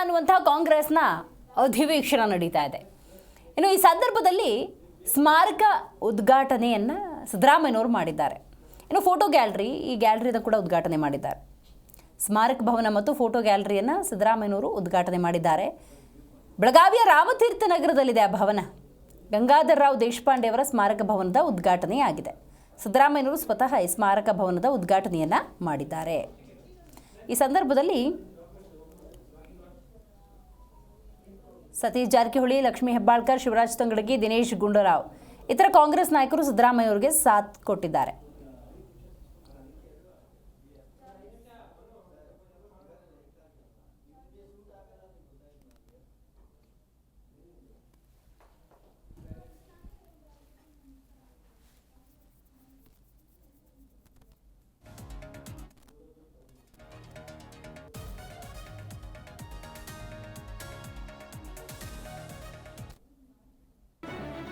ಅನ್ನುವಂತಹ ಕಾಂಗ್ರೆಸ್ನ ಅಧಿವೇಶನ ನಡೀತಾ ಇದೆ. ಇನ್ನು ಈ ಸಂದರ್ಭದಲ್ಲಿ ಸ್ಮಾರಕ ಉದ್ಘಾಟನೆಯನ್ನು ಸಿದ್ದರಾಮಯ್ಯನವರು ಮಾಡಿದ್ದಾರೆ. ಇನ್ನು ಫೋಟೋ ಗ್ಯಾಲರಿ, ಈ ಗ್ಯಾಲರಿನ ಕೂಡ ಉದ್ಘಾಟನೆ ಮಾಡಿದ್ದಾರೆ. ಸ್ಮಾರಕ ಭವನ ಮತ್ತು ಫೋಟೋ ಗ್ಯಾಲರಿಯನ್ನು ಸಿದ್ದರಾಮಯ್ಯನವರು ಉದ್ಘಾಟನೆ ಮಾಡಿದ್ದಾರೆ. ಬೆಳಗಾವಿಯ ರಾಮತೀರ್ಥ ನಗರದಲ್ಲಿದೆ ಆ ಭವನ. ಗಂಗಾಧರ ರಾವ್ ದೇಶಪಾಂಡೆ ಅವರ ಸ್ಮಾರಕ ಭವನದ ಉದ್ಘಾಟನೆಯಾಗಿದೆ ಸಿದ್ದರಾಮಯ್ಯನವರು ಸ್ವತಃ ಈ ಸ್ಮಾರಕ ಭವನದ ಉದ್ಘಾಟನೆಯನ್ನು ಮಾಡಿದ್ದಾರೆ. ಈ ಸಂದರ್ಭದಲ್ಲಿ ಸತೀಶ್ ಜಾರಕಿಹೊಳಿ, ಲಕ್ಷ್ಮೀ ಹೆಬ್ಬಾಳ್ಕರ್, ಶಿವರಾಜ್ ತಂಗಡಗಿ, ದಿನೇಶ್ ಗುಂಡೂರಾವ್. ಇತರ ಕಾಂಗ್ರೆಸ್ ನಾಯಕರು ಸಿದ್ದರಾಮಯ್ಯ ಅವರಿಗೆ ಸಾಥ್ ಕೊಟ್ಟಿದ್ದಾರೆ.